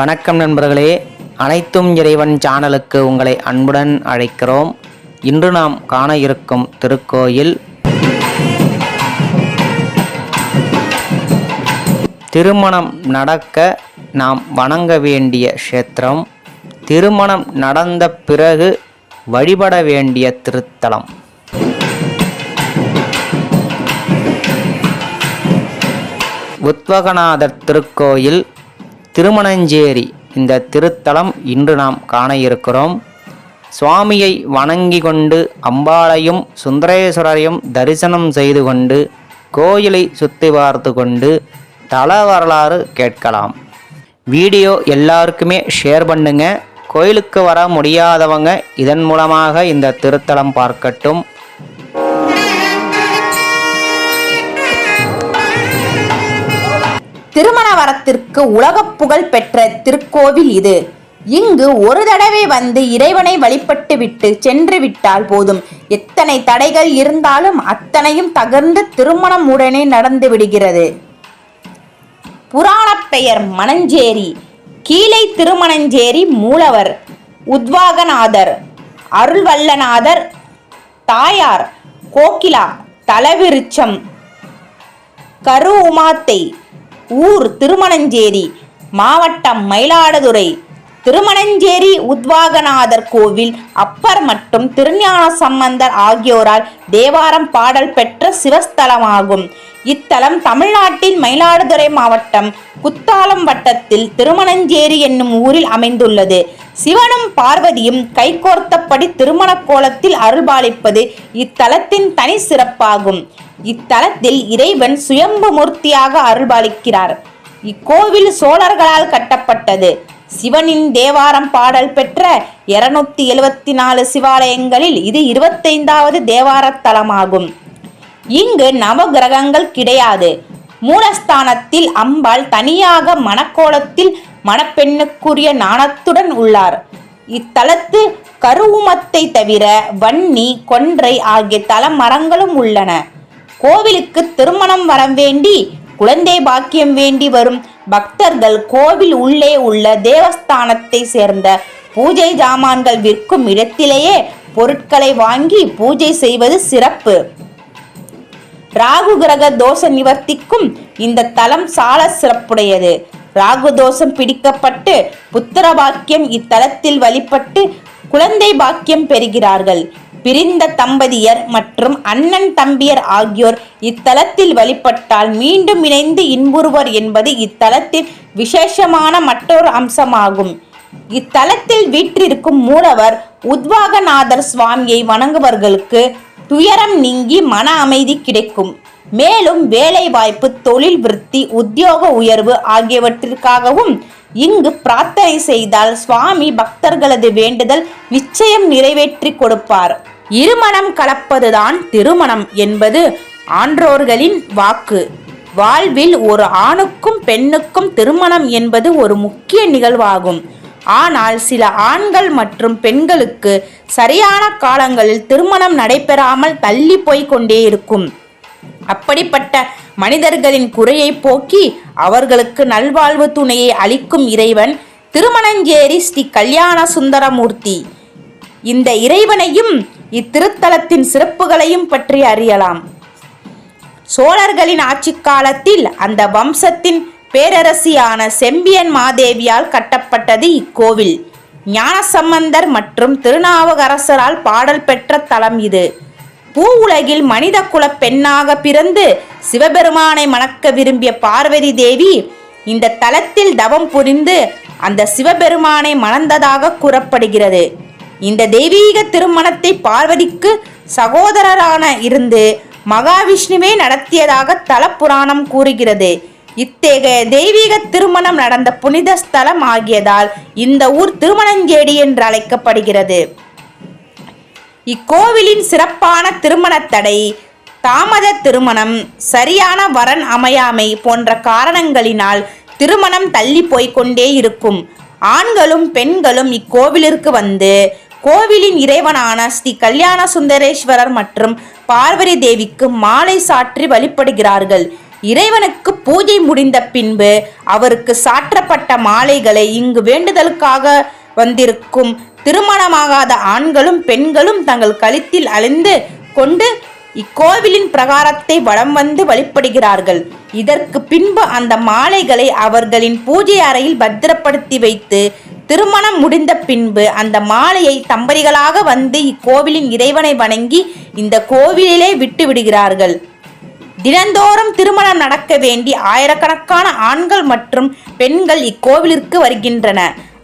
வணக்கம் நண்பர்களே. அனைத்தும் இறைவன் சேனலுக்கு உங்களை அன்புடன் அழைக்கிறோம். இன்று நாம் காண இருக்கும் திருக்கோயில் திருமணம் நடக்க நாம் வணங்க வேண்டிய க்ஷேத்திரம் திருமணம் நடந்த பிறகு வழிபட வேண்டிய திருத்தலம். உத்வகநாதர் திருக்கோயில் திருமணஞ்சேரி இந்த திருத்தலம் இன்று நாம் காண இருக்கிறோம். சுவாமியை வணங்கி கொண்டு அம்பாளையும் சுந்தரேஸ்வரரையும் தரிசனம் செய்து கொண்டு கோயிலை சுற்றி பார்த்து கொண்டு தல வரலாறு கேட்கலாம். வீடியோ எல்லாருக்குமே ஷேர் பண்ணுங்க. கோயிலுக்கு வர முடியாதவங்க இதன் மூலமாக இந்த திருத்தலம் பார்க்கட்டும். திருமண வரத்திற்கு உலகப் புகழ் பெற்ற திருக்கோவில் இது. இங்கு ஒரு தடவை வந்து இறைவனை வழிபட்டு விட்டு சென்று விட்டால் போதும். எத்தனை தடைகள் இருந்தாலும் அத்தனையும் தகர்ந்து திருமணம் உடனே நடந்து விடுகிறது. புராணப் பெயர் மணஞ்சேரி. கீழை திருமணஞ்சேரி மூலவர் உத்வாகநாதர் அருள்வல்லநாதர் தாயார் கோகிலா தலவிருச்சம் கரு உமாத்தை ஊர் திருமணஞ்சேரி மாவட்டம் மயிலாடுதுறை. திருமணஞ்சேரி உத்வாகநாதர் கோவில் அப்பர் மற்றும் திருஞான சம்பந்தர் ஆகியோரால் தேவாரம் பாடல் பெற்ற சிவஸ்தலமாகும். இத்தலம் தமிழ்நாட்டின் மயிலாடுதுறை மாவட்டம் குத்தாலம் வட்டத்தில் திருமணஞ்சேரி என்னும் ஊரில் அமைந்துள்ளது. சிவனும் பார்வதியும் கைகோர்த்தபடி திருமண கோலத்தில் அருள்பாலிப்பது இத்தலத்தின் தனி சிறப்பாகும். இத்தலத்தில் இறைவன் சுயம்பு மூர்த்தியாக அருள்பாலிக்கிறார். இக்கோவில் சோழர்களால் கட்டப்பட்டது. சிவனின் தேவாரம் பாடல் பெற்ற இருநூத்தி எழுவத்தி நாலு சிவாலயங்களில் இது இருபத்தைந்தாவது தேவாரத் தலமாகும் இங்கு நவகிரகங்கள் கிடையாது. மூலஸ்தானத்தில் அம்பாள் தனியாக மணக்கோலத்தில் மணப்பெண்ணுக்குரிய நாணத்துடன் உள்ளார். இத்தலத்து கருவுமத்தை தவிர வன்னி கொன்றை ஆகிய தல மரங்களும் உள்ளன. கோவிலுக்கு திருமணம் வரம் வேண்டி குழந்தை பாக்கியம் வேண்டி வரும் பக்தர்கள் கோவில் உள்ளே உள்ள தேவஸ்தானத்தை சேர்ந்த பூஜை ஜாமான்கள் விற்கும் இடத்திலேயே பொருட்களை வாங்கி பூஜை செய்வது சிறப்பு. ராகு கிரக தோஷ நிவர்த்திக்கும் இந்த தலம் சால சிறப்புடையது. ராகு தோஷம் பிடிக்கப்பட்டு புத்திர பாக்கியம் இத்தலத்தில் வழிபட்டு குழந்தை பாக்கியம் பெறுகிறார்கள். பிரிந்த தம்பதியர் மற்றும் அண்ணன் தம்பியர் ஆகியோர் இத்தலத்தில் வழிபட்டால் மீண்டும் இணைந்து இன்புறுவர் என்பது இத்தலத்தின் விசேஷமான மற்றொரு அம்சமாகும். இத்தலத்தில் வீற்றிருக்கும் மூலவர் உத்வாகநாதர் சுவாமியை வணங்குவர்களுக்கு துயரம் நீங்கி மன அமைதி கிடைக்கும். மேலும் வேலை வாய்ப்பு தொழில் விருத்தி உத்தியோக உயர்வு ஆகியவற்றிற்காகவும் இங்கு பிரார்த்தனை செய்தால் சுவாமி பக்தர்களது வேண்டுதல் நிச்சயம் நிறைவேற்றி கொடுப்பார். இருமணம் கலப்பதுதான் திருமணம் என்பது ஆன்றோர்களின் வாக்கு. வாழ்வில் ஒரு ஆணுக்கும் பெண்ணுக்கும் திருமணம் என்பது ஒரு முக்கிய நிகழ்வாகும். ஆனால் சில ஆண்கள் மற்றும் பெண்களுக்கு சரியான காலங்களில் திருமணம் நடைபெறாமல் தள்ளி போய் கொண்டே இருக்கும். அப்படிப்பட்ட மனிதர்களின் குறையை போக்கி அவர்களுக்கு நல்வாழ்வு துணையை அளிக்கும் இறைவன் திருமணஞ்சேரி ஸ்ரீ கல்யாண சுந்தரமூர்த்தி. இந்த இறைவனையும் இத்திருத்தலத்தின் சிறப்புகளையும் பற்றி அறியலாம். சோழர்களின் ஆட்சி காலத்தில் அந்த வம்சத்தின் பேரரசியான செம்பியன் மாதேவியால் கட்டப்பட்டது இக்கோவில். ஞானசம்பந்தர் மற்றும் திருநாவுக்கரசரால் பாடல் பெற்ற தலம் இது. பூ உலகில் மனித குல பெண்ணாக பிறந்து சிவபெருமானை மணக்க விரும்பிய பார்வதி தேவி இந்த தலத்தில் தவம் புரிந்து அந்த சிவபெருமானை மணந்ததாக கூறப்படுகிறது. இந்த தெய்வீக திருமணத்தை பார்வதிக்கு சகோதரரான இருந்து மகாவிஷ்ணுவே நடத்தியதாக தல புராணம் கூறுகிறது. இத்தகைய தெய்வீக திருமணம் நடந்த புனித ஸ்தலம் ஆகியதால் இந்த ஊர் திருமணஞ்சேடி என்று அழைக்கப்படுகிறது. இக்கோவிலின் சிறப்பான திருமண தடை தாமத திருமணம் சரியான வரன் அமையாமை போன்ற காரணங்களினால் திருமணம் தள்ளி போய்க்கொண்டே இருக்கும். ஆண்களும் பெண்களும் இக்கோவிலிற்கு வந்து கோவிலின் இறைவனான ஸ்ரீ கல்யாண சுந்தரேஸ்வரர் மற்றும் பார்வதி தேவிக்கு மாலை சாற்றி வழிபடுகிறார்கள். இறைவனுக்கு பூஜை முடிந்த பின்பு அவருக்கு சாற்றப்பட்ட மாலைகளை இங்கு வேண்டுதலுக்காக வந்திருக்கும் திருமணமாகாத ஆண்களும் பெண்களும் தங்கள் கழுத்தில் அலைந்து கொண்டு இக்கோவிலின் பிரகாரத்தை வலம் வந்து வழிபடுகிறார்கள். இதற்கு பின்பு அந்த மாலைகளை அவர்களின் பூஜை அறையில் பத்திரப்படுத்தி வைத்து திருமணம் முடிந்த பின்பு அந்த மாலையை தம்பதிகளாக வந்து இக்கோவிலின் இறைவனை வணங்கி இந்த கோவிலிலே விட்டு விடுகிறார்கள். தினந்தோறும் திருமணம் நடக்க வேண்டி ஆயிரக்கணக்கான ஆண்கள் மற்றும் பெண்கள் இக்கோவிலிற்கு வருகின்றன.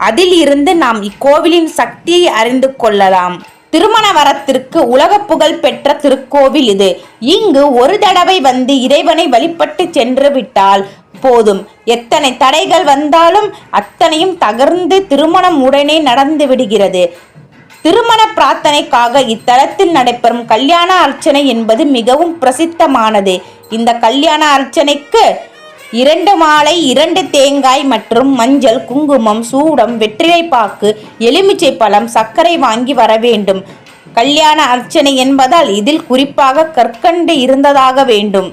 அதில் இருந்து நாம் இக்கோவிலின் சக்தியை அறிந்து கொள்ளலாம். திருமண வரத்திற்கு உலக புகழ் பெற்ற திருக்கோவில் இது. இங்கு ஒரு தடவை வந்து இறைவனை வழிபட்டு சென்று விட்டால் போதும். எத்தனை தடைகள் வந்தாலும் அத்தனையும் தகர்ந்து திருமணம் உடனே நடந்து விடுகிறது. திருமண பிரார்த்தனைக்காக இத்தலத்தில் நடைபெறும் கல்யாண அர்ச்சனை என்பது மிகவும் பிரசித்தமானது. இந்த கல்யாண அர்ச்சனைக்கு இரண்டு மாலை இரண்டு தேங்காய் மற்றும் மஞ்சள் குங்குமம் சூடம் வெற்றிலைப்பாக்கு எலுமிச்சை பழம் சர்க்கரை வாங்கி வர வேண்டும். கல்யாண அர்ச்சனை என்பதால் இதில் குறிப்பாக கற்கண்டு இருந்ததாக வேண்டும்.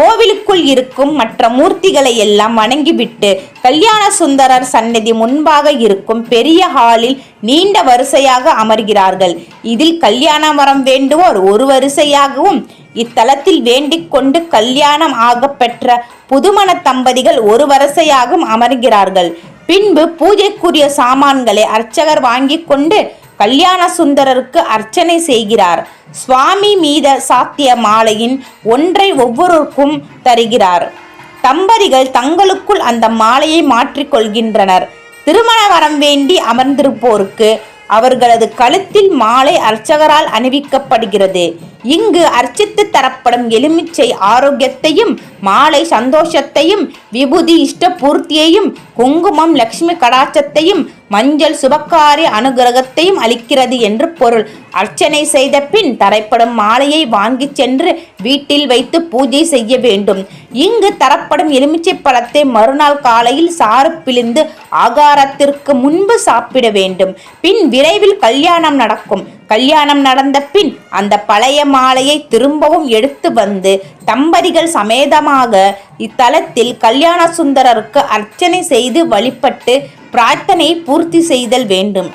கோவிலுக்குள் இருக்கும் மற்ற மூர்த்திகளை எல்லாம் வணங்கிவிட்டு கல்யாண சுந்தரர் சன்னதி முன்பாக இருக்கும் பெரிய ஹாலில் நீண்ட வரிசையாக அமர்கிறார்கள். இதில் கல்யாண வரம் வேண்டுவோர் ஒரு வரிசையாகவும் இத்தலத்தில் வேண்டிக் கொண்டு கல்யாணம் ஆகப்பெற்ற புதுமண தம்பதிகள் ஒரு வரிசையாகவும் அமர்கிறார்கள். பின்பு பூஜைக்குரிய சாமான்களை அர்ச்சகர் வாங்கிக் கொண்டு கல்யாண சுந்தரருக்கு அர்ச்சனை செய்கிறார். சுவாமி மீத சாத்திய மாலையின் ஒன்றை ஒவ்வொருவருக்கும் தருகிறார். தம்பதிகள் தங்களுக்குள் அந்த மாலையை மாற்றிக்கொள்கின்றனர் திருமண வரம் வேண்டி அமர்ந்திருப்போருக்கு அவர்களது கழுத்தில் மாலை அர்ச்சகரால் அணிவிக்கப்படுகிறது. இங்கு அர்ச்சித்து தரப்படும் எலுமிச்சை ஆரோக்கியத்தையும் மாலை சந்தோஷத்தையும் விபூதி இஷ்டபூர்த்தியையும் குங்குமம் லக்ஷ்மி கடாட்சத்தையும் மஞ்சள் சுபக்காரி அனுகிரகத்தையும் அளிக்கிறது என்று பொருள். அர்ச்சனை செய்த பின் தரப்படும் மாலையை வாங்கி சென்று வீட்டில் வைத்து பூஜை செய்ய வேண்டும். இங்கு தரப்படும் எலுமிச்சை பழத்தை மறுநாள் காலையில் சாறு பிழிந்து ஆகாரத்திற்கு முன்பு சாப்பிட வேண்டும். பின் விரைவில் கல்யாணம் நடக்கும். கல்யாணம் நடந்த பின் அந்த பழைய மாலையை திரும்பவும் எடுத்து வந்து தம்பதிகள் சமேதமாக இத்தலத்தில் கல்யாண சுந்தரருக்கு அர்ச்சனை செய்து வழிபட்டு பிரார்த்தனையை பூர்த்தி செய்தல் வேண்டும்.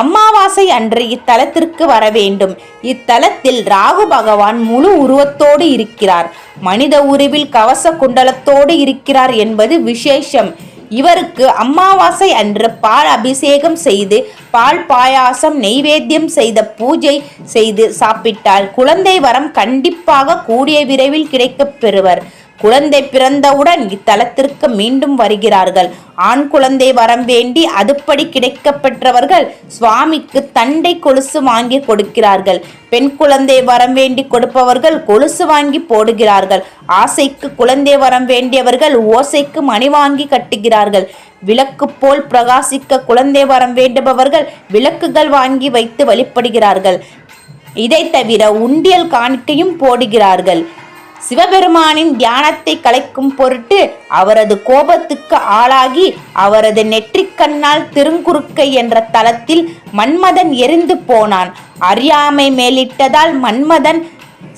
அமாவாசை அன்று இத்தலத்திற்கு வர வேண்டும். இத்தலத்தில் ராகு பகவான் முழு உருவத்தோடு இருக்கிறார். மனித உருவில் கவச குண்டலத்தோடு இருக்கிறார் என்பது விசேஷம். இவருக்கு அமாவாசை அன்று பால் அபிஷேகம் செய்து பால் பாயாசம் நெய்வேத்தியம் செய்த பூஜை செய்து சாப்பிட்டால் குழந்தை வரம் கண்டிப்பாக கூடிய விரைவில் கிடைக்கப் பெறுவர். குழந்தை பிறந்தவுடன் இத்தலத்திற்கு மீண்டும் வருகிறார்கள். ஆண் குழந்தை வரம் வேண்டி அதுப்படி கிடைக்கப்பெற்றவர்கள் சுவாமிக்கு தண்டை கொலுசு வாங்கி கொடுக்கிறார்கள். பெண் குழந்தை வரம் வேண்டி கொடுப்பவர்கள் கொலுசு வாங்கி போடுகிறார்கள். ஆசைக்கு குழந்தை வரம் வேண்டியவர்கள் ஓசைக்கு மணி வாங்கி கட்டுகிறார்கள். விளக்கு போல் பிரகாசிக்க குழந்தை வரம் வேண்டுபவர்கள் விளக்குகள் வாங்கி வைத்து வழிபடுகிறார்கள். இதை தவிர உண்டியல் காணிக்கையும் போடுகிறார்கள். சிவபெருமானின் தியானத்தை கலைக்கும் பொருட்டு அவரது கோபத்துக்கு ஆளாகி அவரது நெற்றிக்கண்ணால் திருங்குறுக்கை என்ற தலத்தில் மன்மதன் எரிந்து போனான். அறியாமை மேலிட்டதால் மன்மதன்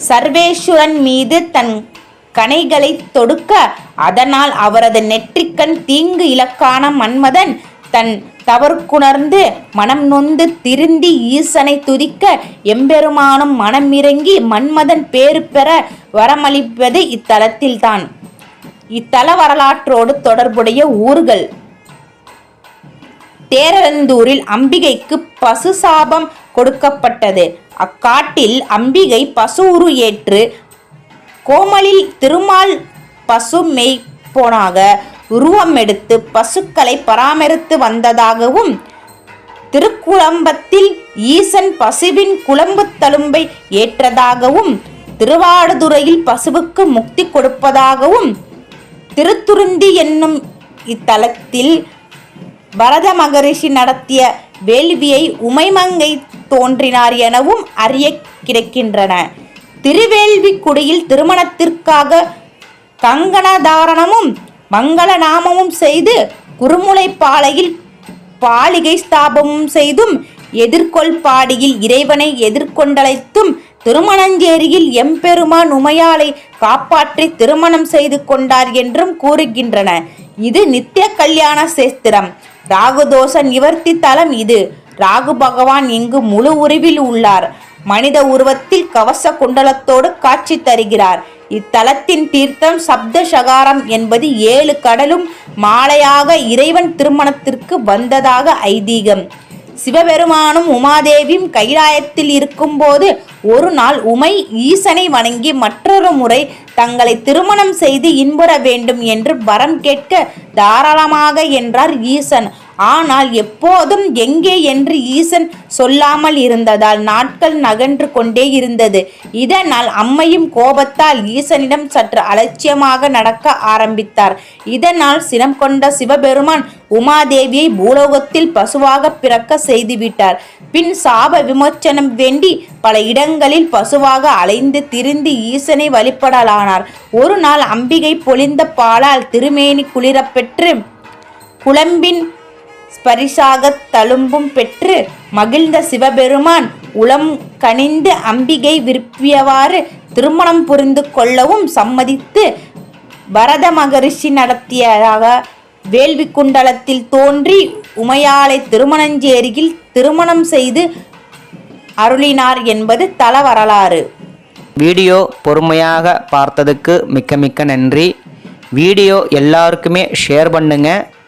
சர்வேஸ்வரன் மீது தன் கனைகளை தொடுக்க அதனால் அவரது நெற்றிக்கண் தீங்கு இலக்கான மன்மதன் தன் தவறுக்குணர்ந்து மனம் நொந்து திருந்தி ஈசனை துதிக்க எம்பெருமானும் மனம் இறங்கி மன்மதன் பேறு பெற வரமளிப்பது இத்தலத்தில்தான். இத்தல வரலாற்றோடு தொடர்புடைய ஊர்கள். தேரந்தூரில் அம்பிகைக்கு பசு சாபம் கொடுக்கப்பட்டது. அக்காட்டில் அம்பிகை பசு உரு ஏற்று கோமலில் திருமால் பசு மெய்ப்போனாக உருவம் எடுத்து பசுக்களை பராமரித்து வந்ததாகவும் திருக்குழம்பத்தில் ஈசன் பசுவின் குழம்பு தழும்பை ஏற்றதாகவும் திருவாடுதுறையில் பசுவுக்கு முக்தி கொடுப்பதாகவும் திருத்துருந்தி என்னும் இத்தலத்தில் பரத மகரிஷி நடத்திய வேள்வியை உமைமங்கை தோன்றினார் எனவும் அறிய கிடைக்கின்றன. திருவேள்விக்குடியில் திருமணத்திற்காக கங்கணதாரணமும் மங்கள நாமமும் செய்து குருமுலைப்பாளையில் பாலிகை ஸ்தாபமும் செய்தும் எதிர்கொள் பாடியில் இறைவனை எதிர்கொண்டழைத்தும் திருமணஞ்சேரியில் எம்பெருமான் உமையாளை காப்பாற்றி திருமணம் செய்து கொண்டார் என்றும் கூறுகின்றன. இது நித்திய கல்யாண சேஸ்திரம். ராகுதோஷ நிவர்த்தி தலம் இது. ராகு பகவான் இங்கு முழு உருவில் உள்ளார். மனித உருவத்தில் கவச குண்டலத்தோடு காட்சி தருகிறார். இத்தலத்தின் தீர்த்தம் சப்த சகாரம் என்பது ஏழு கடலும் மாலையாக இறைவன் திருமணத்திற்கு வந்ததாக ஐதீகம். சிவபெருமானும் உமாதேவியும் கைலாயத்தில் இருக்கும்போது ஒரு நாள் உமை ஈசனை வணங்கி மற்றொரு முறை தங்களை திருமணம் செய்து இன்புற வேண்டும் என்று வரம் கேட்க தாராளமாக என்றார் ஈசன். ஆனால் எப்போதும் எங்கே என்று ஈசன் சொல்லாமல் இருந்ததால் நாட்கள் நகன்று கொண்டே இருந்தது. இதனால் அம்மையும் கோபத்தால் ஈசனிடம் சற்று அலட்சியமாக நடக்க ஆரம்பித்தார். இதனால் சினம் கொண்ட சிவபெருமான் உமாதேவியை பூலோகத்தில் பசுவாக பிறக்க செய்துவிட்டார். பின் சாப விமோச்சனம் வேண்டி பல இடங்களில் பசுவாக அலைந்து திரிந்து ஈசனை வழிபடலானார். ஒரு நாள் அம்பிகை பொழிந்த பாலால் திருமேனி குளிரப்பெற்று குழம்பின் ஸ்பரிசாகத் தழும்பும் பெற்று மகிழ்ந்த சிவபெருமான் உளம் கனிந்து அம்பிகை விருப்பியவாறு திருமணம் புரிந்து கொள்ளவும் சம்மதித்து பரத மகரிஷி நடத்தியதாக வேள்வி குண்டலத்தில் தோன்றி உமையாளை திருமணஞ்சேரியில் திருமணம் செய்து அருளினார் என்பது தல வரலாறு வீடியோ பொறுமையாக பார்த்ததுக்கு மிக்க மிக்க நன்றி. வீடியோ எல்லாருக்குமே ஷேர் பண்ணுங்கள்